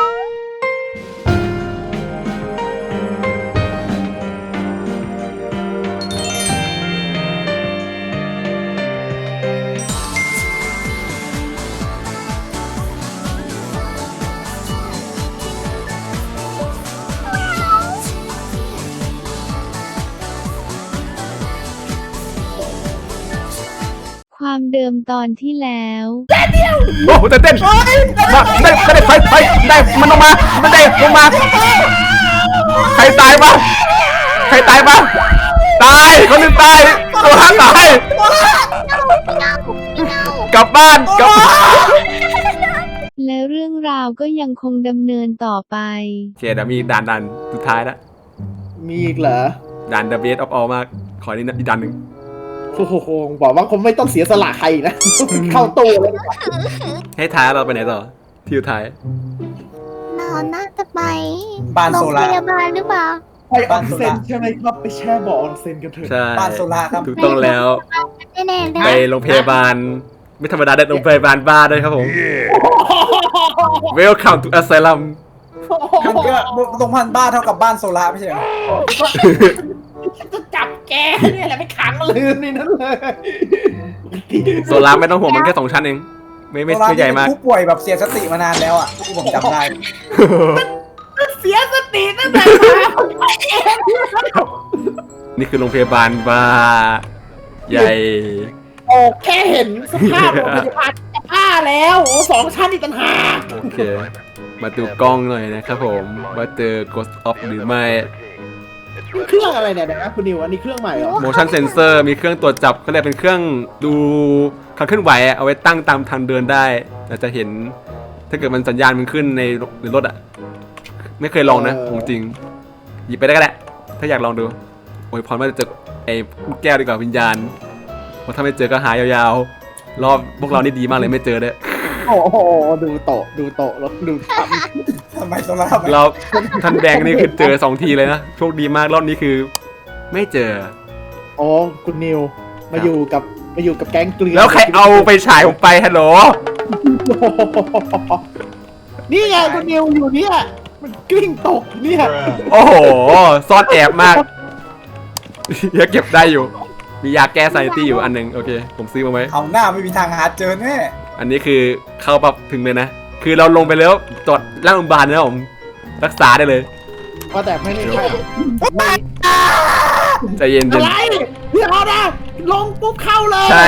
Bye. เดิมตอนที่แล้วโอ้โหเต้นเต้นมาได้ได้ไฟไฟได้มันลงมามันได้ลงมาใครตายบ้างใครตายบ้างตายคนหนึงตายตัวห้าตายกลับบ้านกลับบ้านและเรื่องราวก็ยังคงดำเนินต่อไป โอเคเดี๋ยวมีด่านด่านสุดท้ายแล้วมีอีกเหรอ ด่าน The Best of All มากขอนี่นะอีกด่านหนึ่ง โอ้โหบอกว่าคงไม่ต้องเสียสละใครนะ เข้าตู้เลยให้ท้ายเราไปไหนต่อที่สุดท้ายเราน่าจะไปบ้านโรโซงลาพยาบาลหรือเปล่าไปออนเซ็นใช่ไหมครับ ไปแช่บ่อออนเซ็นกันเถอะ ใช่บ้านโซลาครับ ถูกต้องแล้ว แน่ๆเลไปยโรงพยาบาล ไม่ธรรมดาได้โรงพยาบาลบ้าด้วยครับผม Welcome to Asylum มันก็ตรงพันบ้านเท่ากับบ้านโซลาไม่ใช่เหรอ จะจับแกเนี่ยแหละไปขังลืมนี่นั่นเลยโซลาร์ไม่ต้องห่วงมันแค่สองชั้นเอง ไม่ไม่โซลาไม่ใหญ่มาก ผู้ป่วยแบบเสียสติมานานแล้วอะที่ผมจำได้เสียสติตั้งแต่มานี่คือโรงพยาบาลบ้าใหญ่โอ้แค่เห็นสภาพโรงพยาบาลจะบ้าแล้วโอ้สองชั้นอีกต่างหากโอเค มาดูกล้องหน่อยนะครับผม ว่าเจอ Ghost of หรือไม่ นี่เครื่องอะไรเนี่ยนะคุณนิวอันนี้เครื่องใหม่เหรอ motion sensor มีเครื่องตรวจจับเขาเรียกเป็นเครื่องดูการเคลื่อนไหวอะเอาไว้ตั้งตามทางเดินได้เราจะเห็น ถ้าเกิดมันสัญญาณมันขึ้นในในรถอะไม่เคยลองนะของจริงหยิบไปได้ก็ได้ถ้าอยากลองดูโอ้ยพรว่าจะเจอไอ้ลูกแก้วดีกว่าวิญญาณเพราะถ้าไม่เจอก็หายาวๆ รอบพวกเรานี่ดีมากเลยไม่เจอเนี่ย โอ้โหดูโตะดูโตะแล้วดูททำไมโซลาทำไมเราท่านแดงนี่คือเจอสองทีเลยนะโชคดีมากรอบนี้คือ ไม่เจอำอ๋อคุณนิว มาอยู่กับมาอยู่กับแก๊งเกลือแล้วใครเอาไปฉายผมไปฮัลโหลนี่ไงคุณนิวอยู่เนี่ยมันกลิ้งตกเนี่ยโอ้โหซ่อนแอบมากยังเก็บได้อยู่ มียาแก้ไซตี้อยู่อันหนึ่งโอเค ผมซื้อมาไว้เอาหน้าไม่มีทางหาเจอแน่ อันนี้คือเข้าปับถึงเลยนะ คือเราลงไปแล้วจอดร่างโรงพยาบาลนะผมรักษาได้เลยว่าแต่ไม่ได้ใช่ใจเย็นอะไรเดี๋ยวนะลงปุ๊บเข้าเลยๆใช่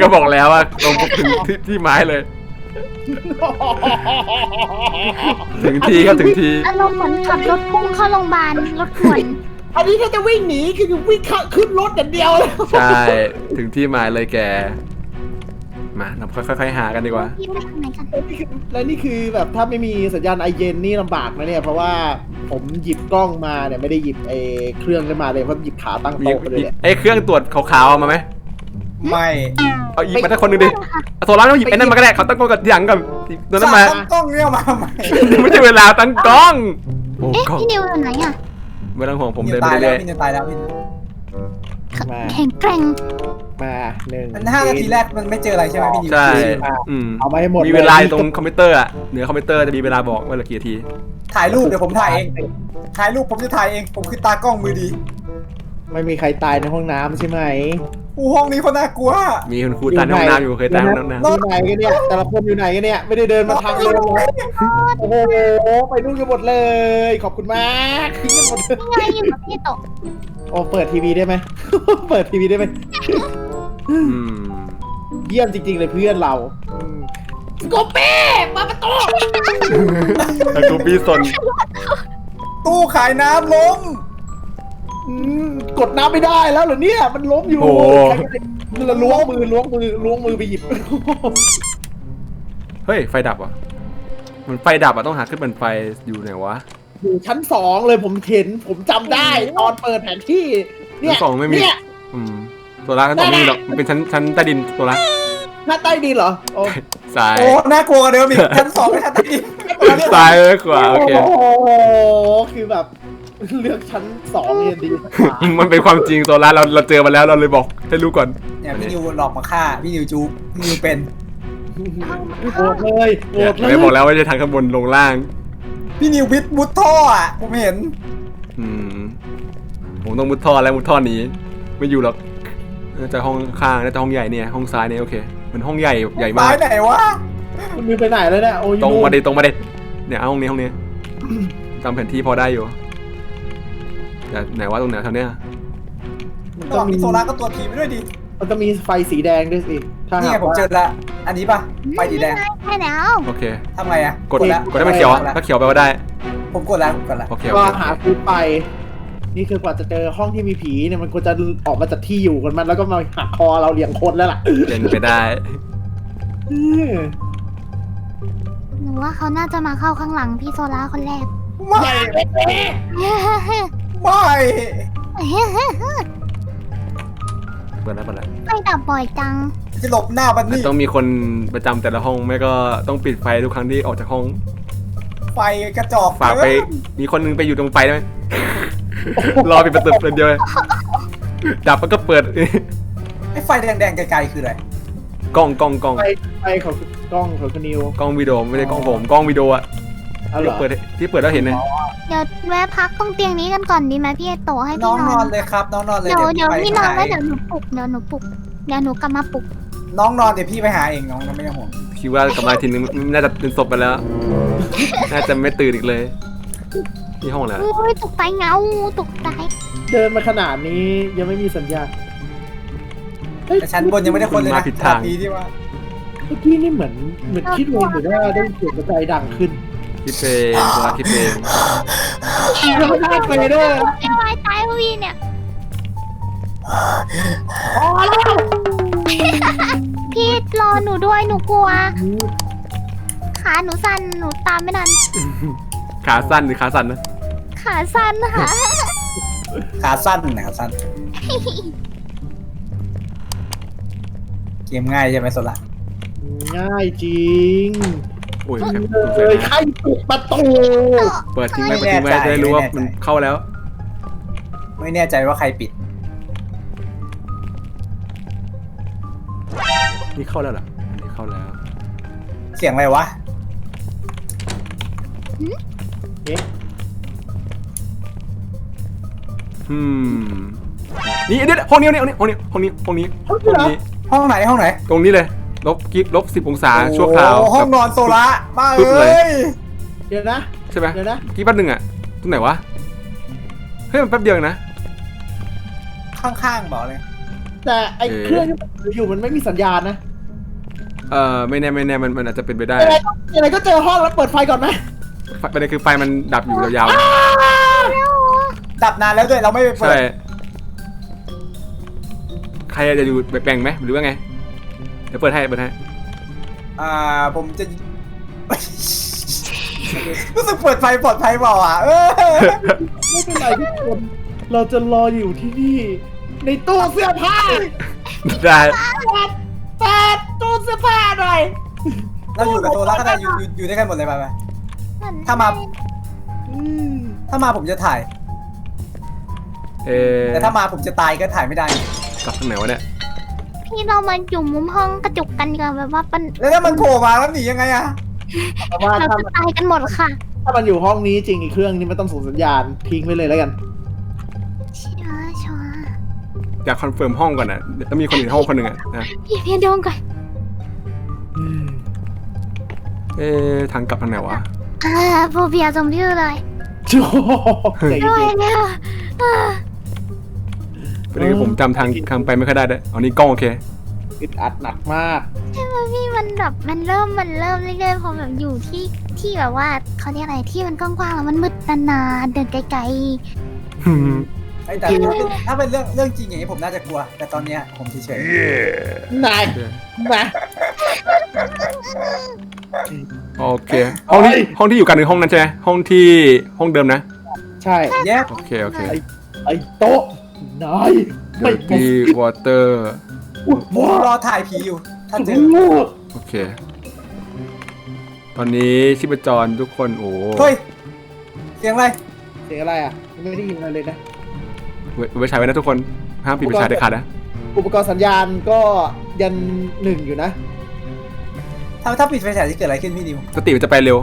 ก็บอกแล้วว่าลงปุ๊บถึงที่ที่ไม้เลย ถึงที่ครับถึงที่อารมณ์เหมือนขับรถพุ่งเข้าโรงพยาบาลรถด่วนอันนี้ถ้าจะวิ่งหนีคือวิ่งเข้าขึ้นรถอย่างเดียวเลย ใช่ ถึงที่หมายเลยแก มาเราค่อยๆหากันดีกว่า พี่ไปทางไหนกันและนี่คือแบบถ้าไม่มีสัญญาณไอเย็นนี่ลำบากนะเนี่ย เพราะว่าผมหยิบกล้องมาเนี่ยไม่ได้หยิบไอ้เครื่องขึ้นมาเลยเพราะหยิบขาตั้งมีโต๊ะไปเลยมีเนี่ยไอ้เครื่องตรวจขาวๆเอามาไหมไม่ เอาอีกมาตั้งคนหนึงดิเอาโซล่าต้องหยิบไอ้นั่นมาก็ได้เขาตั้งกล้องกับที่หลังกับตัวนั้นมาตั้งกล้องเนี่ยมาใหม่ ไม่ใช่เวลาตั้งกล้องโอ้เอ๊ะกล้องพี่นิวอยู่ไหนอะไม่ต้องห่วงผมพี่เดินตาไปยแล้เรื่วอยพี่จะตายแล้วพี่มา แข็งแกร่ง มาหนึ่งอันห้านาทีแรกมันไม่เจออะไรใช่ไหมพี่นิวๆใช่อืมเอามาให้หมดมีเวลาอยู่ตรงคอมพิวเตอร์อะเหนือคอมพิวเตอร์จะมีเวลาบอกว่าเหลือกี่นาที ถ่ายรูปเดี๋ยวผมถ่ายเอง ถ่ายรูปผมจะถ่ายเอง ผมคือตากล้องมือดีไม่มีใครตายในห้องน้ำใช่ไหมอู้ห้องนี้คนน่ากลัว มีคุณครูตายในห้องน้ำอยู่เคยตายในห้องน้ำอยู่ไหนกันเนี่ย แต่ละคนอยู่ไหนกันเนี่ย ไม่ได้เดินมาทางเดิมเลยโอ้โห ไปนู่นกันหมดเลย ขอบคุณมากทิ้งกันหมดเลยนี่ไงอยู่กับพี่โตะ โอ้เปิดทีวีได้ไหม เปิดทีวีได้ไหมอืมเยี่ยมจริง ๆ เลยเพื่อนเราอืมโกเป้มาประตูแล้วกูปีสนตู้ขายน้ำล้ม อืมกดน้ำไม่ได้แล้วเหรอเนี่ย มันล้มอยู่โอ้โหใครก็ได้มันละล้วงมือล้วงมือล้วงมือไปหยิบ เฮ้ย ไฟดับอะมันไฟดับอะต้องหาขึ้นเป็นไฟอยู่ไหนวะ อยู่ชั้นสองเลยผมเห็นผมจำได้ตอนเปิดแผนที่ เนี่ยชั้นสองไม่มี เนี่ย อืมโซล่าชั้นสองไม่มีหรอกมันเป็นชั้นชั้นใต้ดินโซล่าหน้าใต้ดินเหรอโอ้ซ้ายโอ้น่ากลัวกว่าเดิมอีกชั้นสองไม่ทันได้ซ้ายเลยขวาโอเคโอ้โหคือแบบ เลือกชั้นสองเนี่ยดีกว่ามันเป็นความจริงโซล่าเราเราเจอมาแล้วเราเลยบอกให้รู้ก่อน เนี่ยพี่นิวหลอกมาฆ่าพี่นิวจูบพี่นิวเป็น โหวตเลยโหวตเลไม่ยบอกแล้วว่าจะทางข้างบนลงล่าง พี่นิวบิดมุดท่ออะผมเห็น อืมผมต้องมุดท่อแล้วมุดท่อหนีไม่อยู่หรอกน่าจะห้องข้างน่าจะห้องใหญ่เนี่ย ห้องซ้ายเนี่ยโอเค มันห้องใหญ่ใหญ่มาซ้ากยไหนวะคุณมีไปไหนแล้วเนี่ยโอ้ยตรงมาเด็ตรงมาเด็เนี่ยเอาห้องนี้ห้องนี้ จำแผนที่พอได้อยู่แต่ไหนว่าตรงไหนแถวเนี้ยมันระหต้อว่างงมีนี้โซล่าก็ตัวทีไปด้วยดิมันจะมีไฟสีแดงด้วยสิถ้านี่หาไงกผมว่าเจอละ อันนี้ปะไฟสีแดงใช่แล้วโอเค ทำไงอะกดแล้ว กดได้มันเขียวอะถ้าเขียวแปลว่าได้ ผมกดแล้วผมกดแล้วโอเคโอก็เคหาคูไป นี่คือกว่าจะเจอห้องที่มีผีเนี่ยมันควรจะออกมาจากที่อยู่กันมันแล้วก็มาหักคอเราเลี้ยงคนแล้วล่ะเป็นไปได้อืมหนูว่าเขาน่าจะมาเข้าข้างหลังพี่โซล่าคนแรก ไม่ไม่เปิดแล้วเปิดแล้วไม่ดับบ่อยจัง จะหลบหน้าบันนี่ต้องมีคนประจำแต่ละห้องไม่ก็ต้องปิดไฟทุกครั้งที่ออกจากห้อง ไฟกระจอกฝากไป มีคนนึงไปอยู่ตรงไฟได้ไหม รอปิดประตูเดียวเลยดับแล้วก็เปิด ไอ้ไฟแดงๆไกลๆคืออะไรกล้องกล้องกล้องไฟไฟของกล้องของคุณนิวกล้องวิดีโอไม่ได้กล้องผมกล้องวิดีโออะเอาเหรที่อเปิดที่เปิดแล้วเห็นเลยเดี๋ยวแวะพักตรงเตียงนี้กันก่อนดีไหมพี่เอโตให้น้อพี่งนนออนนเลยครับน้องนอนเลยเดี๋ยวเดี๋ยวไปพี่นอนหาแล้วเดี๋ยวหนูปลุกเดี๋ยวหนูปลุกเดี๋ยวหนูกลับมาปลุก น้องนอนเดี๋ยวพี่ไปหาเองน้องไม่ต้องห่วงคิดว่ากลับมาทีนึงน่าจะเป็นศพไปแล้ว น่าจะไม่ตื่นอีกเลยที่ห้องแล้วอุ้ยตกใจเงาตกใจเดินมาขนาดนี้ยังไม่มีสัญญาณเฮ้ยแต่ชั้นบนยังไม่ได้คนเลยนะมาผิดทางดีที่ว่าเมื่อกี้นี่เหมือนเหมือนคิดเองหรือว่าได้เสียงกระจายดังขึ้นคิดเองตัวคิดเองแล้วก็ได้ไปด้วย ไอ้วายตายวีเนี่ยอ๋อแล้ว พี่รอหนูด้วยหนูกลัว ขาหนูสั่นหนูตามไม่ทันขาสั้นหรือขาสั้นนะขาสั่นค่ะขาสั้นนะขาสั้น เกมง่ายใช่ไหมโซล่าง่ายจริงโอ้ยเลแค่ยใครปิดประตูเปิดทิ้งไว้เปิดทิ้งไว้จะได้รู้ว่ามันเข้าแล้ว ไม่แน่ใจว่าใครปิด นี่เข้าแล้วเหรออันนี้เข้าแล้ว เสียงอะไรวะ อืม นี่เดี๋ยวห้องนี้ห้องนี้ห้องนี้ห้องนี้ห้องนี้ห้องนี้ ห้องไหนห้องไหนตรงนี้เลย ลบกิฟลบสิบองศาชั่วคราวโอ้ห้องกับนอนโซล่าบ้าปึ๊บเลเอ้ยยเดี๋ยวนะ ใช่ไหมเดี๋ยวนะ กี่แป๊บนึงอะตรงไหนวะ เฮ้ยมันแป๊บเดียวเองนะ ข้างๆบอกเลยแต่ไอ้เอ๊ะ เครื่องที่มันถืออยู่มันไม่มีสัญญาณนะ เออไม่แน่ไม่แน่มันมันอาจจะเป็นไปได้ยังไงก็ยังไงก็เจอห้องแล้วเปิดไฟก่อนไหมไฟประเด็นคือไฟมันดับอยู่ยาวดับนานแล้วด้วยเราไม่ไปๆเปิใช่ดใครจะอยู่แบ่งไหมหรือว่าไงเดี๋ยวเปิดให้เปิดให้อ่าผมจะ รู้สึกเปิดไฟปลอดภัยเปล่าอะเออไม่เป็นไรทุกคน เราจะรออยู่ที่นี่ ในตู้เสื้อผ้าได้แปดตู้ เสื้อผ้าหน่อยเราอยู่กับโซล่าก็ได้อยู่อยู่อยู่ด้วยกันหมดเลยไปไป เหอนถ้ามา อืมถ้ามาผมจะถ่าย เออแต่ถ้ามาผมจะตายก็ถ่ายไม่ได้ กลับทางไหนวะเนี่ย พี่เรามาอยู่มุมห้องกระจุกกันดีกว่อนแบบว่ามันแล้วถ้ามันโผล่มาแล้วหนียังไงอะแต่ว่าเราถ้าจะตายกันหมดค่ะถ้ามันอยู่ห้องนี้จริงอีกเครื่องนี้ไม่ต้องส่งสัญญาณทิ้งไว้เลยแล้วกัน ชัวร์ชัวร์อยากคอนเฟิร์มห้องก่อนนะแล้วมีคนอื่นห้องคนหนึ่งอะนะ พี่พี่ดมก่อน เอ๊ะทางกลับทางไหนวะอ่าโฟเบียสมชื่อเลยโจ้ใจด้วยเย็นเนี่ยอ่าประเด็นคือผมจำทางทางไปไม่ค่อยได้ด้วยเอานี่กล้องโอเคอึดอัดหนักมาก ใช่ไหมพี่มันแบบมันเริ่มมันเริ่มเรื่อยๆพอแบบอยู่ที่ที่แบบว่าเขาเรียกอะไรที่มันกว้างๆแล้วมันมืดนานๆเดินไกลไอ้แต่ถ้าเป็นถ้าเป็นเรื่องเรื่องจริงอย่างนี้ผมน่าจะกลัว แต่ตอนเนี้ยผมเฉยนายนะ โอเคห้องที่ห้องที่อยู่กันคือห้องนั้นใช่ไหมห้องที่ห้องเดิมนะ ใช่ๆแยกโอเคโอเคไอ้โต๊ะนายไม่ Dirty Water พูดผมว่ารอถ่ายผีอยู่ ถ้าเจอพูดโอเค ตอนนี้ชีพจรทุกคนโอ้เฮ้ยเสียงอะไรเสียงอะไรอะ ไม่ได้ยินอะไรเลยนะ ไว้ไว้ใช้ไว้นะทุกคนห้ามปิดไปใช้เด็ดขาดนะอุปกรณ์สัญญาณก็ยันหนึ่งอยู่นะ ถ้าถ้าปิดไฟฉายจะเกิดอะไรขึ้นพี่นิวสติมันจะไปเร็ว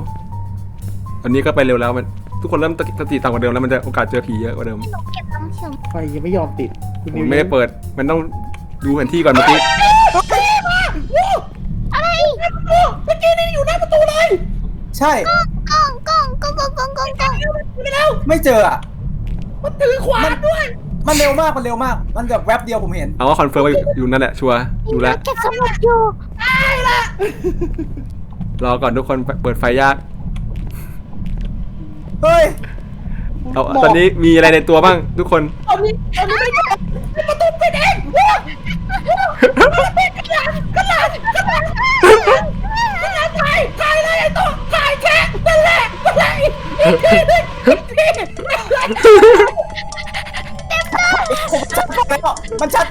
วันนี้ก็ไปเร็วแล้วมันทุกคนเริ่มสติต่ำกว่าเดิมแล้วมันจะโอกาสเจอผีเยอะกว่าเดิมหนูเก็บตังค์เข็มไฟยังไม่ยอมติดคุณผนิมวไม่ได้เปิด มันต้องดูแผนที่ก่อนเมื่อกี้อะไรเมื่อกี้นี่อยู่หน้าประตูเลยใช่ กล้องกล้องกล้องกล้องกล้องกล้องกล้องไปแล้วไม่เจออะมันถือขวานด้วย มันเร็วมาก มันเร็วมาก มันแบบแวบเดียวผมเห็น เอาว่าคอนเฟิร์มว่าอยู่นั่นแหละชัวร์ดูแล้ว เก็บสมุดอยู่รอก่อนทุกคนเปิดไฟยาก เฮ้ย เอาตอนนี้มีอะไรในตัวบ้างทุกคน ตอนนี้ตอนนี้ไม่ได้ประตูปิดเองกระหลังกระหลังกระหลังถ่ายถ่ายเลยไอ้ตัวถ่ายแค่นั่นแหละนั่นแหละอีกทีนึงอีกที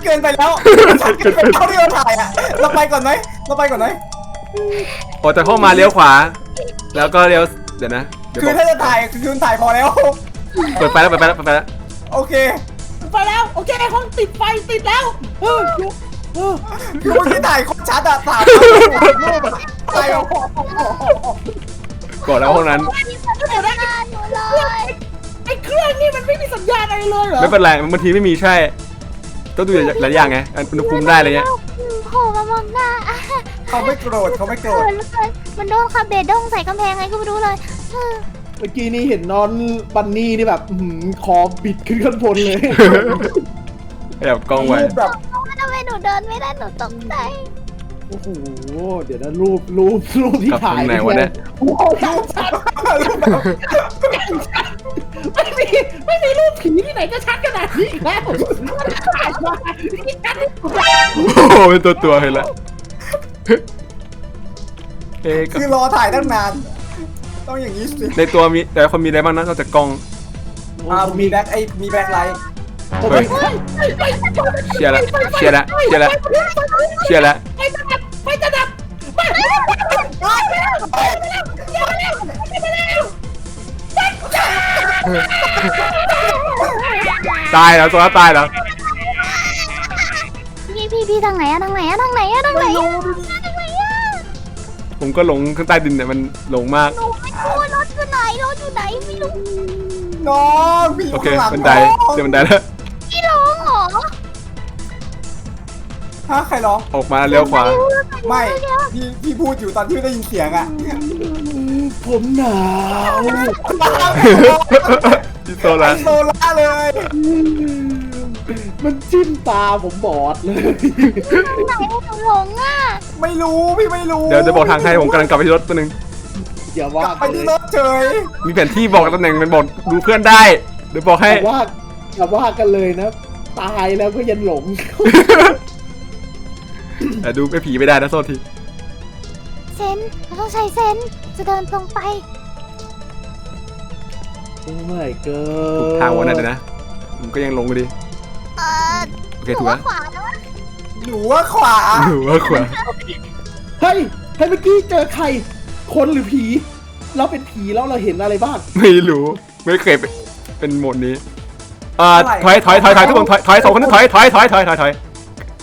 เกินไปแล้วมันชัดเกินไปเท่าที่เราถ่ายอะ เราไปก่อนไหมเราไปก่อนไหมพอจะเข้ามาเลี้ยวขวา แล้วก็เลี้ยวเดี๋ยวนะเดี๋ยวคืบออกถ้าจะถ่ายคือคุณถ่ายพอแล้ว เปิดไฟแล้วเปิดไฟแล้วเปิดไฟแล้วโอเค ไปแล้ว โอเคห้องติดไฟติดแล้วเออเออคือเมื่อกี้ถ่ายโคตรชัดอะถ่ายรูปอะถ่ายแบบกดแล้วห้องนั้นเดี๋ยวนะหน้าหนูเลยไอ้เครื่องนี่มันไม่มีสัญญาณอะไรเลยเหรอไม่เป็นไรบางทีไม่มีใช่ ต้องดูหลายอย่างไงอุณหภูมิได้อะไรเงี้ยโผล่มามองหน้าอะเขาไม่โกรธเขาไม่โกรเกิธนเลยมันโดนคาเบดงใส่กำแพงไงก็ไม่รู้เลยเออเมื่อกี้นี่เห็นนอนบันนี่นี่แบบอื้อหือคอบิดขึ้นข้างบนเลยแบบกล้องไว้รูปแบบทำไมหนูเดินไม่ได้หนูตกใจโอ้โห เดี๋ยวนะรูปรูปรูปที่กลับถ่ายทางไหนวะเนี่ยโอ้โหชัดชัดรูปแบบ ไม่มีไม่มีรูปผีที่ไหนก็ชัดขนาดนี้อีกแล้วถ่ายมาที่ชัดที่สุดโอ้โหเป็นตัวตัวๆเลยละเอ๊ะก็คือรอถ่ายตั้งนาน ต้องอย่างนี้สิในตัวมีแต่ละคนมีอะไรบ้างนะนอกจากกล้อง อ่ามีแบ็คไอ้มีแบ็คไลท์ผมไม่ไม่ไม่ไม่เชียร์ละเชียร์ละเชียร์ละเชียร์ละไฟจะดับไฟจะดับไม่ไม่ไม่ไม่ไม่ไม่ไม่ ตายแล้วตัวละตายแล้วพี่พี่พี่ทางไหนอะทางไหนอะทางไหนอะทางไหนอะทางไหนอะผมก็หลงข้างใต้ดินเนี่ยมันหลงมาก หนูไม่รู้รถอยู่ไหนรถอยู่ไหนไม่รู้น้องพี่อโอยู่เคข้างหลังบันไดน้องเจอบันไดแล้วพี่ร้องเหรอฮะใครร้อง ออกมาเลี้ยวขวา ไม่ พี่พี่พูดอยู่ตอนที่ไม่ได้ยินเสียงอะ ผมหนาวที่โซลาโซล่าเลย มันจิ้มตาผมบอดเลย ไหนหนูหลงอะไม่รู้พี่ไม่รู้เดี๋ยวจะบอกทางให้ผมกำลังกลับไปที่รถตัวหนึง อย่าว่ากลับไปกันเลที่ยรถเฉยมีแผนที่บอกตำแหน่งเป็นบอกดูเพื่อนได้ เดี๋ยวบอกให้ อย่าว่าอย่าว่ากันเลยนะ ตายแล้วก็ยังหลง แต่ดูไม่ผีไม่ได้นะโทษที เซนเราต้องใช้เซนจะเดินตรงไป โอ้ my ถูก god ทางวันนั้นเลยนะผมก็ยังหลงอยู่ดีเออโอเคหนูถูกว่าแล้วขวานะวะหนูว่าขวาหนูว่าขวาเฮ้ยเฮ้ยเมื่อกี้เจอใคร คนหรือผี เราเป็นผีแล้วเราเห็นอะไรบ้าง ไม่รู้ไม่เคยเป็นเป็นโหมดนี้เอ่อถอยถอยถอยถอยทุกคนถอยถอยสองคนนั้นถอยถอยถอยถอยถอยถอย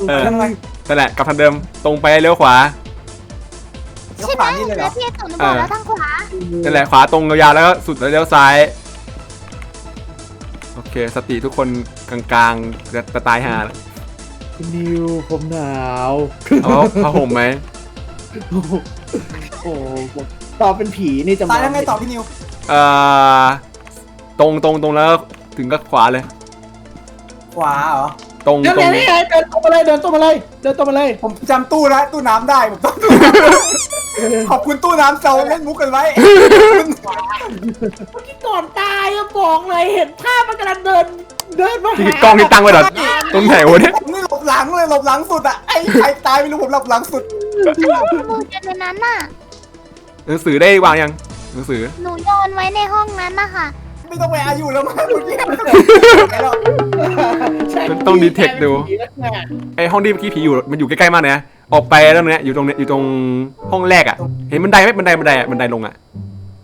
เออยังไงนั่นแหละกลับทางเดิมตรงไปเลี้ยวขวาเลี้ยว ใช่ขไหมวานี่เลยเหรแล้อวพี่ตุ๋นบอกแล้วทางขวานั่นแหละขวาตรงยาวๆแล้วก็สุดแล้วเลี้ยวซ้าย โอเค สติทุกคนกลางๆจะจะตายห่าแล้วคุณนิวผมหนาวเอาผ้าห่มไหมโอ้โหโอ้โหตอนเป็นผีนี่จะตายแล้วไงต่อพี่นิวเอ่อตรงตรงตรงแล้วถึงก็ขวาเลย ขวาเหรอตรงเดี๋ยวตรงเดี๋ยวนี่ไงเดินตรงมาเลยเดินตรงมาเลยเดินตรงมาเลยผมจำตู้นะตู้น้ำได้ผมต้อง ขอบคุณตู้น้ำเซาเล่นมุกกันไว้ เมื่อกี้ก่อนตายอะบอกเลยเห็นภาพมันกำลังเดิน เดินมาที่หา กล้องที่ตั้งไว้เหรอตรงไหนวะเนี่ยผมนี่หลบหลังเลยหลบหลังสุดอะไอ้ใครตายไม่รู้ผมหลบหลังสุดมือจะในนั้นน่ะ หนังสือได้วางยังหนังสือหนูโยนไว้ในห้องนั้นนะคะไม่ต้องไปอายุแล้วมั้งเมื่อกี้ไปแล้วใช่มันต้อง detect ดูผีแล้วเนี่ยไอห้องที่เมื่อกี้ผีอยู่มันอยู่ใกล้ๆมากเลยนะ ออกไปแล้วเนี้ยอยู่ตรงเนี้ยอยู่ตรงห้องแรกอะ เห็นบันไดไหมบันไดบันไดอะบันไดลงอะ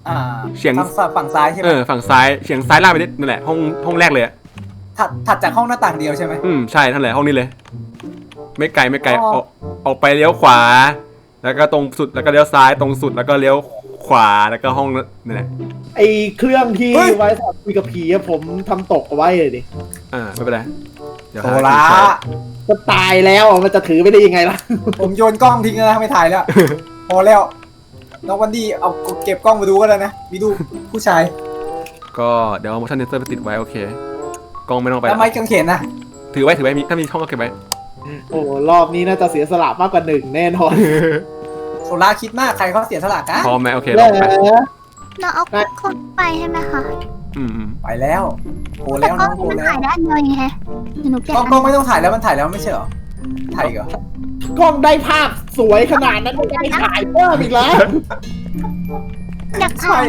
อ่าเสียงทางฝั่งซ้ายใช่ไหเอมอฝั่งซ้ายเฉียงซ้ายล่างไปนิดนั่นแหละห้องห้องแรกเลยอะถัดถัดจากห้องหน้าต่างเดียวใช่ไหม อืมใช่นั่นแหละห้องนี้เลย ไม่ไกลไม่ไกลอ๋อออกออกไปเลี้ยวขวา แล้วก็ตรงสุดแล้วก็เลี้ยวซ้ายตรงสุดแล้วก็เลี้ยว ขขวาแล้วก็ห้องนี่แหละ ไอเครื่องที่ไว้สำหรับคุยกับผีอะผมทำตกเอาไว้เลยดิอ่าไม่เป็นไรเดี๋ยวโซหาล่าที่ใช้จะตายแล้วอะมันจะถือไม่ได้ยังไงล่ะ ผมโยนกล้องทิ้งแล้วนะไม่ถ่ายแล้ว พอแล้วน้องวันดีเอาเก็บกล้องมาดูก็แล้วนะมีดูผู้ชายก็เดี๋ยวเอา motion sensor ไปติดไว้โอเคกล้องไม่ต้องไปแล้วไม้กางเขนนะถือไว้ถือไว้มีถ้ามีช่องก็เก็บไว้ โอ้รอบนี้น่าจะเสียสละมากกว่าหนึ่งแน่นอน โซล่าคิดมากใครเขาเสียสละกันพร้อมไหมโอเคลแล้องไปเราเอาคนไปใช่ไหมคะอืมอืมไปแล้วโหแต่แล้วก็น้องโหมันแล้ถ่ายวได้เลยไงหนูเปลี่ยกล้องนกล้องไม่ต้องถ่ายแล้วมันถ่ายแล้วไม่ใช่เหรอถ่ายอีกเหรอกล้องได้ภาพสวยขนาดนั้นจะไปถ่ายเพิ่มอีกแล้วอยากถ่าย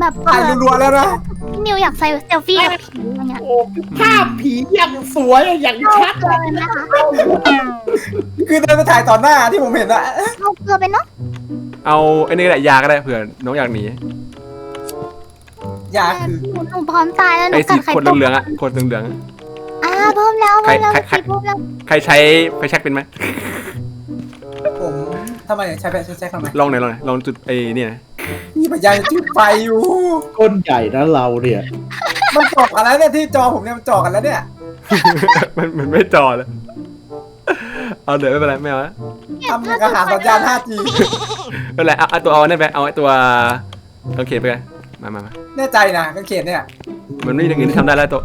แบบถ่ายรัวๆแล้วนะ พี่นิวอยากใส่เซลฟี่กับผีอะไรเงี้ยโอ้ภาพผีอย่างสวยอย่างชัดเกลือะอไหมคะคือเดินไปถ่ายต่อหน้าที่ผมเห็นอะเอาเกลือไปเนาะเอาไอ้นี่ก็ได้ยาก็ได้เผื่อน้องอยากหนียาคือหนูหนูพร้อมตายแล้วหนูไอ้กัสีดไข่คนต้มเหลืองๆอะคนเหลืองๆอะอ่าเพิ่มแล้วเพิ่มแล้วใครใครเพิ่มแล้วใครใช้ไฟแช็กเป็นไหมผมทำไมใช้ไปใช้ทำไมลองหน่อยลองหน่อยลองจุดไอ้เนี่ยนะ นี่พยายามจะจุดไฟอยู่ ก้นใหญ่นะเราเนี่ย มันจอกกันแล้วเนี่ยที่จอผมเนี่ยมันจอกกันแล้วเนี่ย มันมันไม่จอเลยเอาเดี๋ยวไม่เป็นไรไม่เอาละทำอย่างกับหาสัญญาณ 5G ไม่เป็นไรเอาเอาตัวเอาเนี่ยไปเอาไอ้ตัวกางเขนไปกันมามามาแน่ใจนะกางเขนเนี่ย มันไม่มีอย่างอื่นที่ทำได้แล้วตัว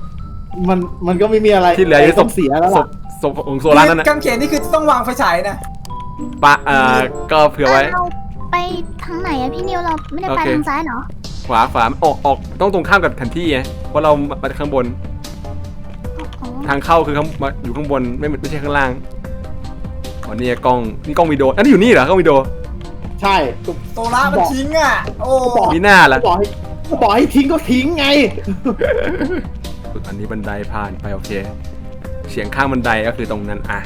มันมันก็ไม่มีอะไรที่เหลืออยู่ศต้อพงเสียแล้วศล่ะพศพของโซลาร์นั่นนะกางเขนนี่คือต้องวางไฟฉายนะปะอ่าก็เผื่อไว้เรา ไปทางไหนอะพี่นิวเราไม่ได้ไปโอเค ทางซ้ายเหรอขวาขวาออกออกต้องตรงข้ามกับแผนที่ไงเพราะเรามาจากข้างบนอ๋อทางเข้าคือข้างมาอยู่ข้างบนไม่ไม่ใช่ข้างล่างอ๋อนี่กล้องนี่กล้องวิดีโออันนี้อยู่นี่เหรอกล้องวิดีโอใช่โซล่ามันทิ้งอะ โอ้บอกมีหน้าละบอกให้บอกให้ทิ้งก็ทิ้งไง อันนี้บันไดผ่านไปโอเค เสียงข้างบันไดก็คือตรงนั้นอะ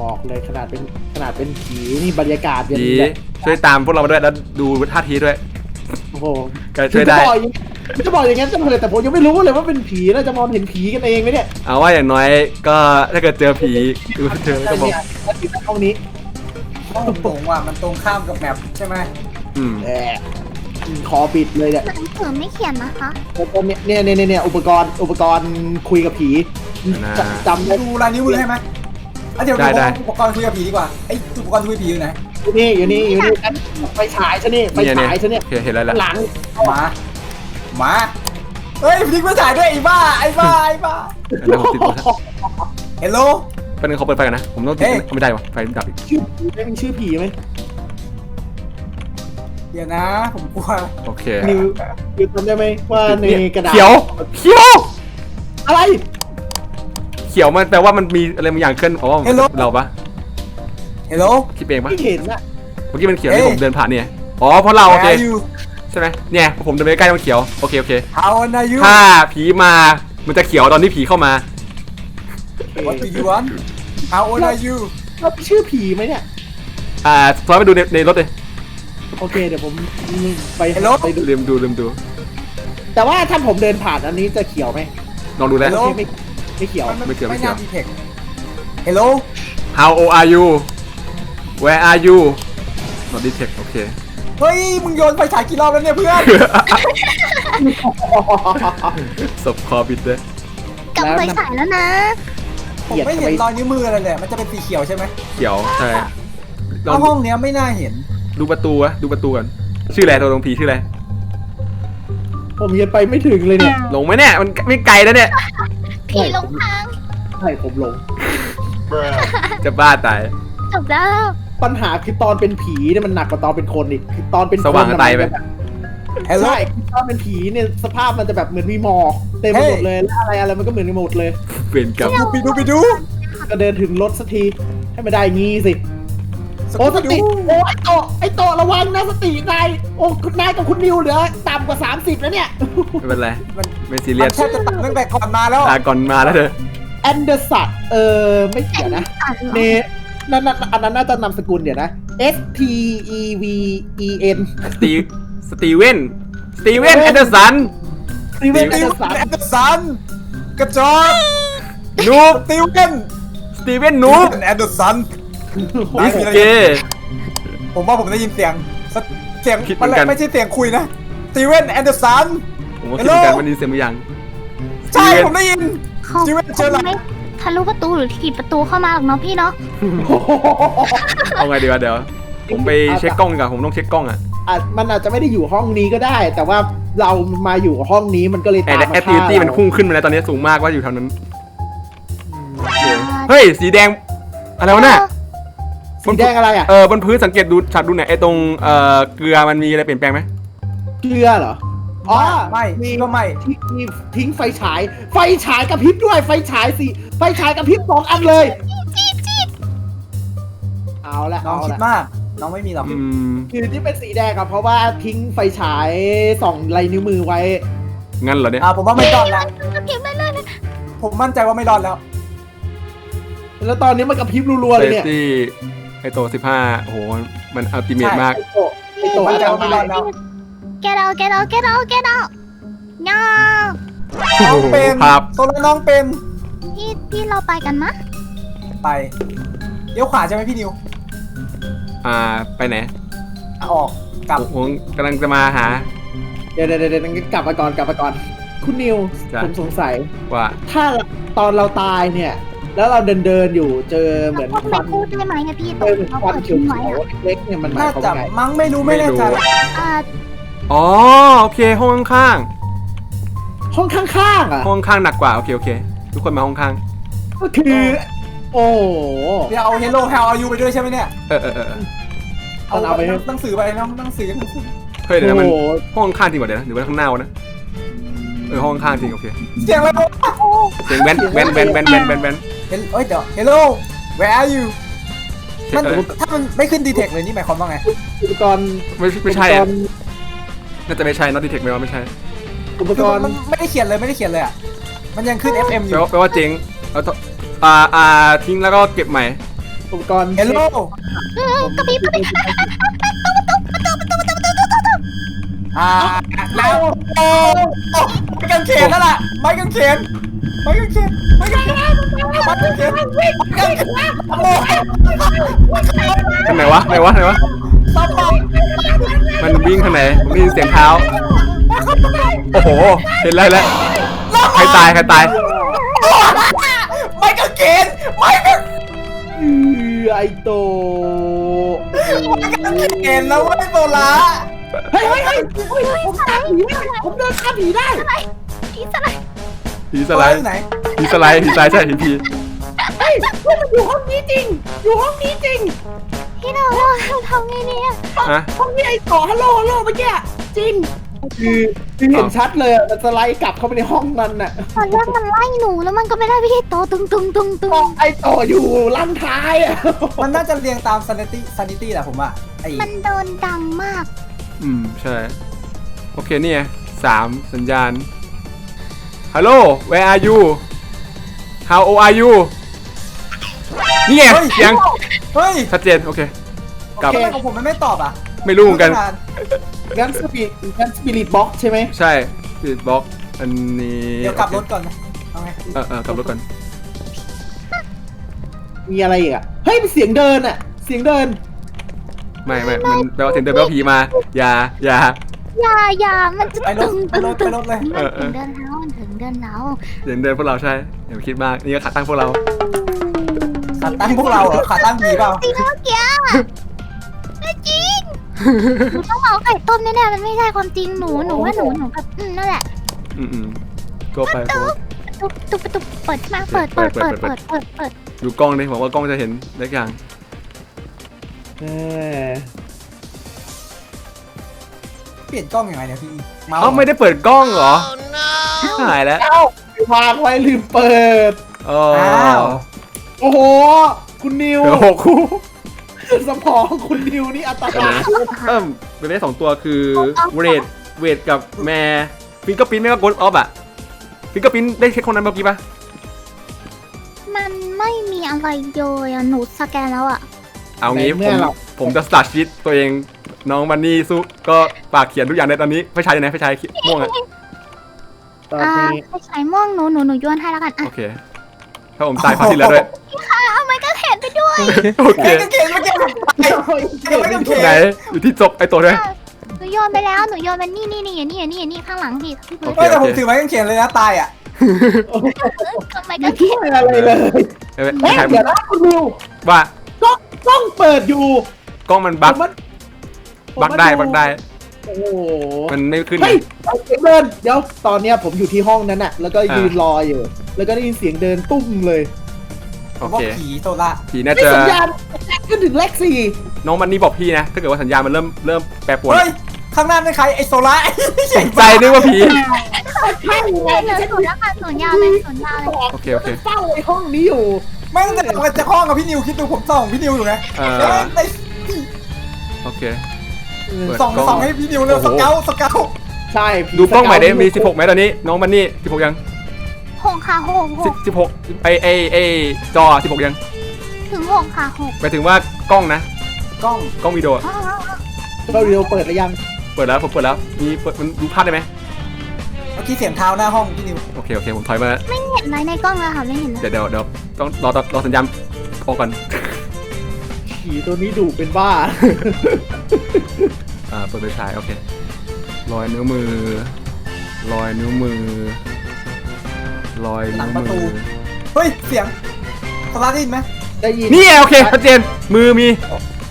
บอกเลยขนาดเป็นขนาดเป็นผีนี่บรรยากาศยังดีแบบช่วยตามพวกเรามาด้วยแล้วดูท่าทีด้วย โอ้โหก็ช่วยได้ จะบอกอย่างจะบอกอย่างนั้นจะเลยแต่ผมยังไม่รู้เลยว่าเป็นผีแล้วจะมองเห็นผีกันเองไหมเนี่ยเอาว่าอย่างน้อยก็ถ้าเกิดเจอผีคือเจอก็บอกเนี่ยแล้วผีในห้องนี้ห้องตรงว่ะมันตรงข้ามกับแมปใช่ไหมอืมแอบขอปิดเลยเนี่ย หนังสือไม่เขียนนะคะ แล้วก็เนี่ยเนี่ยเนี่ยเนี่ยอุปกรณ์อุปกรณ์คุยกับผีจำจำได้ดูลายนิ้วมือให้ไหม อะเดี๋ยวดูอุปกรณ์คุยกับผีดีกว่าไอ้อุปกรณ์คุยผีอยู่ไหนอยู่นี่อยู่นี่อยู่นี่ไฟฉายใช่นี่ไฟเนี่ยเนี่ยฉายใช่เนี่ยโอเคเห็นแล้วแหละหลังมามาเฮ้ยทิ้งไฟฉายด้วยไอ้บ้าไอ้บ้าไอ้บ้าแล้วผมติดมาเฮลโล เป็นงเขาเปิดไฟกันนะ ผมต้องติดเฮ้ยไม่ได้วะไฟดับอีกชื่อผีไหมมีชื่อผีไหมเดี๋ยวนะ ผมกลัวโอเคนิวนิวจำได้ไหมว่าในกระดาษเขียวเขียวอะไร เขียวมันแปลว่ามันมีอะไรบางอย่างเคลื่อนอ๋อเราปะเฮลโลคิดเองปะไม่เห็นอะเมื่อกี้มันเขียวเฮ้ยที่ผมเดินผ่านเนี่ยอ๋อเพราะเราโอเคยู ใช่ไหมเนี่ยผมเดินไปใกล้มันเขียวโอเคโอเคฮาวนายูถ้าผีมามันจะเขียวตอนที่ผีเข้ามา What do you want How old are you เราชื่อผีไหมเนี่ย อ่าซอยไปดูในในรถเลยโอเค เดี๋ยวผมไป Hello? ไปดูลืมดูลืมดูแต่ว่าถ้าผมเดินผ่านอันนี้จะเขียวไหมลองดูแล้ว Hello? โอเคไม่ ไม่เขียวมันไม่เกี่ยวไม่ไม่เกี่ยวน่าดีเทคเฮลโล How old are you Where are you not detect โอเค เฮ้ย มึงโยนไฟฉายกี่รอบแล้วเนี่ยเพื่อน ศพคอบิดเลยกลับไปฉายแล้วนะ ผมไม่เห็นรอยนิ้วมืออะไรเลย มันจะเป็นสีเขียวใช่ไหมเขียวใช่ลแล้องวห้องเนี้ยไม่น่าเห็น ดูประตูวะดูประตูก่อนชื่ออะไรตัวตรงผีชื่ออะไรผมยังไปไม่ถึงเลยเนี่ยหลงไหมเนี่ยมันไม่ไกลแล้วเนี่ย ผีหลงทางใช่ผมหลงจะบ้าตาย จบแล้ว ปัญหาคือตอนเป็นผีเนี่ยมันหนักกว่าตอนเป็นคนอีกคือตอนเป็นคนสว่างกับตายไป มันจะแบบเฮลโลใช่คือตอนเป็นผีเนี่ยสภาพมันจะแบบเหมือนมีหมอกเต็มไปหมดเลยแล้วอะไรอะไรมันก็เหมือนกันหมดเลย เปลี่ยนกับ ดูไปดูไปดู ก็เดินถึงรถสักทีให้มันได้งี้สิ สโอ้กูสไปติดูโอ้ไอโตะไอโตะระวังนะสตินายโอ้คุณนายกับคุณนิวเหลือต่ำกว่า 30 แล้วเนี่ย ไม่เป็นไรมันไม่ซีเรีมัยนสแทบจะตัดตั้งแต่ก่อนมาแล้วตาก่อนมาแล้วเธอแอนเดอร์สันเออไม่เกี่ยวนะอ่านเหรอเนนั่นนั่นอันนั้นน่าจะนามสกุลเดี๋ยวนะ S T E V E N สตีสตีเวนสตีเวนแอนเดอร์สันสตีเวนแอตินวเดอร์สันแอนเดอร์สันกระจอกนูบติวเวนสตีเวนนูบแอนเดอร์สัน ดิสเกย์ผมว่าผมได้ยินเสียงสเสียงคิดเหมืมันอนกัน ไม่ใช่เสียงคุยนะสตีเวนแอนเดอร์สัน ผมก็คิดเหมือนกัน Hello วันนี้เสียงบางอย่างใช่ Steven ผมได้ยิน เขาจิเว้นเจออะไรไม่ทะลุประตูหรือถีบประตูเข้ามาหรอกเนาะพี่เนาะเอาไงดีวะเดี๋ยว ผมไปเช็คกล้องดีกว่อนผมต้องเช็คกล้องอะอาจมันอาจจะไม่ได้อยู่ห้องนี้ก็ได้ แต่ว่าเรามาอยู่ห้องนี้มันก็เลยแอตามดมาแอคทิวิตี้มันพุ่งขึ้นมาแล้วตอนนี้สูงมากว่าอยู่แถวนั้นโอเคเฮ้ยสีแดงอะไรวะน่ะ สีแดงอะไรอะ เออบนพื้นสังเกตดูฉัดดูหน่อยไอ้ตรงเอ่อเกลือมันมีอะไรเปลี่ยนแปลงไหมเกลือเหรอ อ๋อไม่มีก็ไม่ ทิ้งมีทิ้งไฟฉาย ไฟฉายกระพริบด้วย ไฟฉายสิไฟฉายกระพริบสองอันเลย เอาละน้องเอาคิดละมาก น้องไม่มีหรอกอืมคือที่เป็นสีแดงอะเพราะว่าทิ้งไฟฉายส่องลายนิ้วมือไว้ งั้นเหรอเนี่ยอ่าผมว่าไม่รอดแล้วเก็บได้เลยนะผมมั่นใจว่าไม่รอดแล้ว แล้วตอนนี้มันกระพริบรัวๆเซเลยฟเนี่ย ตี้ ไอโตสิบห้าโอ้โห มันอัลติเมทใช่มาก ไอโตะไอโตะมั่นใจจะว่าไม่รอดแล้วแกเราแกเราแกเราแกเราเงาน้องเป็นภาพโซลาน้องเป็นพี่พี่เราไปกันมะไปเลี้ยวขวาใช่ไหมพี่นิวอ่า ไปไหนอะออกกลับผมผมกำลังจะมาหา เดี๋ยวเดี๋ยวเดี๋ยวกลับมาก่อนกลับมาก่อน คุณนิว จ้ะ ผมสงสัย ว่า ถ้าตอนเราตายเนี่ย แล้วเราเดินเดินๆอยู่เจอเหมือนพวกคไปวันพูดได้ไหมอะพี่เจอเหมือนเราควันเปิดเขียวทิ้งไว้อะๆเล็กๆเนี่ยมันหมายน่าความจะว่าไงมั้งไม่รู้ไม่แน่ใจอ่าอ๋อโอเคห้องข้างห้องข้างๆอะๆห้องข้างหนักกว่าโอเคโอเค ทุกคนมาห้องข้างก็คือ โอ้โห เดี๋ยวเอา Hello How are you ไปด้วยใช่ไหมเนี่ยเออเออเออเออเอาเอาไป หนังสือไปน้องหนังสือหนังสือเฮ้ยเดี๋ยวนะมันโอ้โห ห้องข้างจริงกว่าเดี๋ยวนะหรือว่าข้างหน้าวะนะเออห้องข้างจริงโอเคเสียงอะไรวะเสียงแว่นแว่นแว่นแว่นแว่นแว่นแว่น เห็นเอ้ยเดี๋ยว Hello Where are you มันเออถ้ามันไม่ขึ้นดีเทคเลยนี่หมายความว่าไง อุปกรณ์ไม่ไม่ใช่อุปกอะรณ์น่าจะไม่ใช่ not detect ไม่ว่าไม่ใช่อุปคืกอรณ์มันไม่ได้เขียนเลยไม่ได้เขียนเลยอะ มันยังขึ้น FM อแปลยู่ ว่าแปลว่าเจ๊งเอาต่ออ่าอ่าทิ้งแล้วก็เก็บใหม่ อุปกรณ์ Hello กระพริบกระพริบอ่าแล้วโอ้โอ้ไม้กางเขนนั่นแหละไม้กางเขนไม้กางเขนไม้กางเขน ทางไหนวะไหนวะไหนวะซับไปมันวิ่งทางไหนผมได้ยินเสียงเท้า โอ้โห เห็นแล้วเห็นแล้วใครตายใครตายไม้กางเขนไม้กางอือไอโตเขนแล้วไม่โซล่าเฮ้ยเฮ้ยเฮ้ยเฮ้ยผมตามผีได้ผมเดินตามผีได้พี่สไลด์ผีสไลด์ไหนผีสไลด์ผีสไลด์ใช่ผีผีเฮ้ยเฮ้ยมันอยู่ห้องนี้จริง อยู่ห้องนี้จริง พี่เราเราเราทำไงเนี่ยฮะ ห้องนี้ไอ้ต่อฮัลโหลฮัลโหลเมื่อกี้อะจริง คือคือเห็นชัดเลยอะมันสไลด์กลับเข้าไปในห้องนั้นน่ะตอนแรกมันไล่หนูแล้วมันก็ไม่ได้พี่โตตึงตึงตึงตึงไอ้ต่ออยู่ลังท้ายอะมันน่าจะเรียงตาม sanity sanity แหละผมว่าไอ้มันโดนดังมาก อืม ใช่ โอเคเนี่ยสามสัญญาณ ฮัลโหล where are you how old are you นี่ไงเสียงเฮ้ยชัดเจนโอเคกลับ ทำไมของผมมันไม่ตอบอะไม่รู้เหมือนกัน งั้นสปีดงั้นสปิริตบ็อกใช่ไหมใช่ปิดบล็อกอันนี้เดี๋ยวกลับรถก่อนนะเอาไงเออเออกลับรถก่อนมีอะไรอีกอะ เฮ้ยเป็นเสียงเดินอะ เสียงเดิน ไม่ไม่มันแปลว่าเสียงเดินแปลว่าผีมาอย่าอย่า อย่าอย่ามันจะไปรตึถงไปตึงรถไปตึงรถเลยเอมันอเอถึอ งเดินเท้ามันถึงเดินเท้าเสียงเดินพวกเราใช่อย่าไปคิดมากนี่ก็ขาตั้งพวกเรา ขาตั้งพวกเราเหรอขาตั้งผีเปล่าจริงเมื่อกี้ไม่จริงหนูต้องเอาไข่ต้มแน่ๆมันไม่ใช่ความจริงหนูหนูว่าหนูหนูแบบอืมนั่นแหละอืมอืมก็ไปโพสตุ๊บตุ๊บตุ๊บเปิดมาเปิดเปิดเปิดเปิดเปิดเปิดดูกล้องดิหวังว่ากล้องจะเห็นได้อย่างเออเปลี่ยนกล้องยังไงเนี่ยพี่เมาส์เอ้าไม่ได้เปิดกล้องเหรอหายแล้ว เอ้าวางไว้ลืมเปิดอ๋ออ้าว โอ้โห คุณนิวเดี๋ยวหกคู่สมองคุณนิวนี่อัตเดี๋ยวรานะเอิ่มเป็นได้สองตัวคือเวทเวทกับแม่ฟิงเกอร์ปิ้นไม่ก็กดออฟอะฟิงเกอร์ปิ้นได้เช็คคนนั้นเมื่อกี้ปะมันไม่มีอะไรเลยอะหนูสแกนแล้วอะเอางี้ผเมื่อมเราผมจะสตาร์ทชีตตัวเองน้องมันนี่สู้ก็ปากเขียนทุกอย่างในตอนนี้ไฟฉายอยู่ไหนไฟฉายม่วงอะตอนอ่านี้ไปใส่ม่วงหนูหนูหนูโยนให้แล้วกันอะโอเค ถ้าผมตายคราวที่แล้วด้วยเอาไม้กางเขนไปด้วยโอเคเฮ้ยกางเขนเมื่อกี้ผมไปเฮ้ยเกิดไม่ถูกไหนอยู่ที่จบไอตัวด้วยโยนไปแล้วหนูโยนมันนี่นี่นี่อย่านี่อย่านี่อย่านี่ข้างหลังพี่พี่โอเบิร์ดเคเฮ้ยแต่ผมถือไม้กางเขนเลยนะตายอะทำไมไม่ก็ช่วยอะไรเลยเอ้ยเฮ้ยใครเดี๋ยวนะคุณวิวว่ากล้องกล้องเปิดอยู่กล้องมันบั๊กผมว่าผมบั๊กได้บั๊กได้ โอ้โหมันไม่ขึ้นเฮ้ยเอาเสียงเดินเดี๋ยวตอนเนี้ยผมอยู่ที่ห้องนั้นน่ะแล้วก็ยืนรออยู่ แล้วก็ได้ยินเสียงเดินตุ้มเลยโอว่าเค ผีโซล่าผีน่าไม่จะ สัญญาณขึ้นถึงเลขสี่น้องมันนี่บอกพี่นะ ถ้าเกิดว่าสัญญาณมันเริ่มเริ่มแปรปรวนเฮ้ย ข้างหน้าเป็นใครไอโซล่าใหญ่ใจนึกว่าผี ใช่ไงเหลือศูนย์แล้วค่ะศูนย์ยาวเลยศูนย์ยาวเลยโอเคโอเค เฝ้าไอ้ห้องนี้อยู่ แม่งจะมันจะคล้องกับพี่นิวคิดดูผมส่องพี่นิวอยู่ไงเอเอ้อยไอ้โอเคเปิด ส่องกล้องส่องให้พี่นิวเร็วโอ้สโหเกลสเกลใช่ผีดูกล้องใหม่ได้มีสเา16ไหมตอนนี้ น้องมันนี่ 16 ยังหกค่ะหกหก10 16ไอไอไอจอ 16 ยัง ถึงหกค่ะหกหมายถึงว่ากล้องนะ กล้องกล้องวิดีโอ เราเรียวเปิดหรือยังเปิดแล้วผมเปิดแล้ว มีเปิดมันดูภาพได้ไหมเมื่อกี้เสียงเท้าหน้าห้องพี่นิวโอเค โอเค ผมถอยมา ไม่เห็นไหมในกล้องอะค่ะไม่เห็นนะเดี๋ยวเดี๋ยวเดี๋ยวต้องรอรอรอสัญญาณออกก่อนผีตัวนี้ดุเป็นบ้า อ่าเปิดไฟฉายโอเครอยนิ้วมือรอยนิ้วมือรอยนิ้วมือเฮ้ย เสียงโซล่าได้ยินไหม ได้ยินนี่ไงโอเคชัดเจนมือมี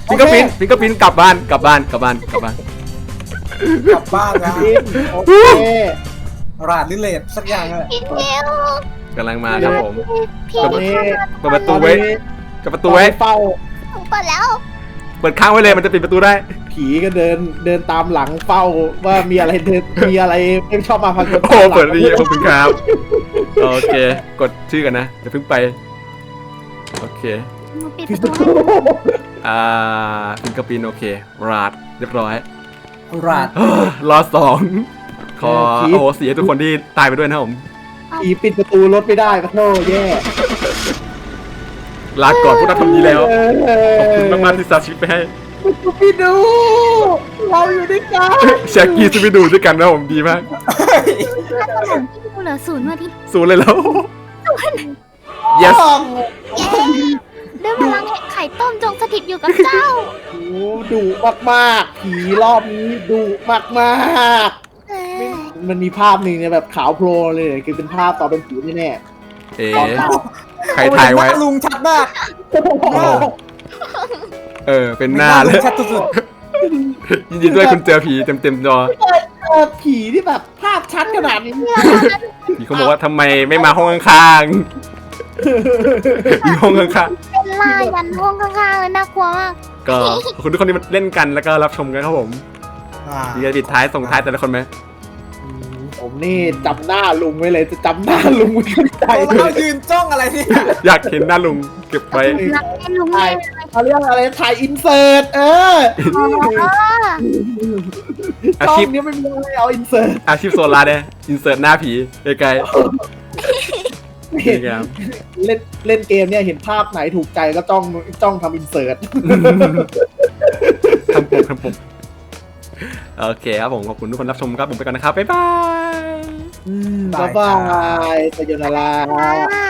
ฟิงเกอร์พินฟิงเกอร์พินกลับบ้านกลับบ้านกลับบ้านกลับบ้าน กลับบ้านนะยินโอเคราดหรือเลดสักอย่างเลยพี่นิวกำลังมาครับผม พี่ตอนนิวนี้เปิดประตูไว้ กับประตูไว้ เฝ้า หนูเปิดแล้ว เปิดค้างไว้เลยมันจะปิดประตูได้ ผีก็เดินเดินตามหลังเฝ้าว่ามีอะไรเดินมีอะไรไม่ชอบมาพากลโอ้เปิดดีขอบคุณครับ โอเค กดชื่อกันนะเดี๋ยวเพิ่งไป โอเคหนูปิดปปิดระประตูตูอ่าฟิงเกอร์พินโอเค ราดเรียบร้อยราดรอสองขอโอ้โหเสียทุกคนที่ตายไปด้วยนะครับผม ผีปิดประตูรถไม่ได้ก็โทษแย่ ลาก่อนพวกเราทำดีแล้วเอขอบคุณมากๆที่สาชีวิตไปให้พี่ดู เราอยู่ด้วยกันแชกกี้จะไปดูด้วยกันนะผมดีมาก ถ้าตอนหลังพี่นิวเหลือศูนย์มาที่ศูนย์เลยแล้ว yes ด้วยพลังแห่งไข่ต้มจงสถิตอยู่กับเจ้า โอ้ดุมากๆ ผีรอบนี้ดุมากเออๆมันมีภาพหนึ่งเนี่ยแบบขาวโพลนเลยคือเป็นภาพตอนเป็นผีแน่เอ๋ๆ ตอนขาวใครถ่ายไว้หน้ลุงชัดมากเออ เป็นหน้าเลยชัดสุดยินดีด้วยคุณเจอผีเต็มเต็มๆจอเออผีที่แบบภาพชัดขนาดนี้ผีเขาบอกว่าทำไมไม่มาห้องข้างๆอยู่ห้องข้างเป็นลายยันห้องข้างๆเลยน่ากลัวมากๆก็ขอบคุณทุกคนที่มาเล่นกันแล้วก็รับชมกันครับผมๆอ่าดีจะปิดท้ายส่งท้ายแต่ละคนไหม ผมนี่จำหน้าลุงไว้เลยจะจำหน้าลุงไว้ในใจเรายืนจ้องอะไรเนี่ยอยากเห็นหน้าลุงเก็บไว้รักให้ลุงแม่เลยเขาเรียกอะไรถ่ายอินเสิร์ตเอออ๋ออาช่อชีพงนี้ไม่มีอะไรเอาอินเสิร์ตอาชีพโซลาร์เนี่ยอินเสิร์ตหน้าผีไกลๆนี่ครับเล่นเล่นเกมเนี่ยเห็นภาพไหนถูกใจก็จ้องจ้องทำอินเสิร์ตทำปกทำปก โอเคครับผมขอบคุณทุกคนรับชมครับผมไปก่อนนะครับบ๊ายบายบ๊ายบายสยนารา อ่า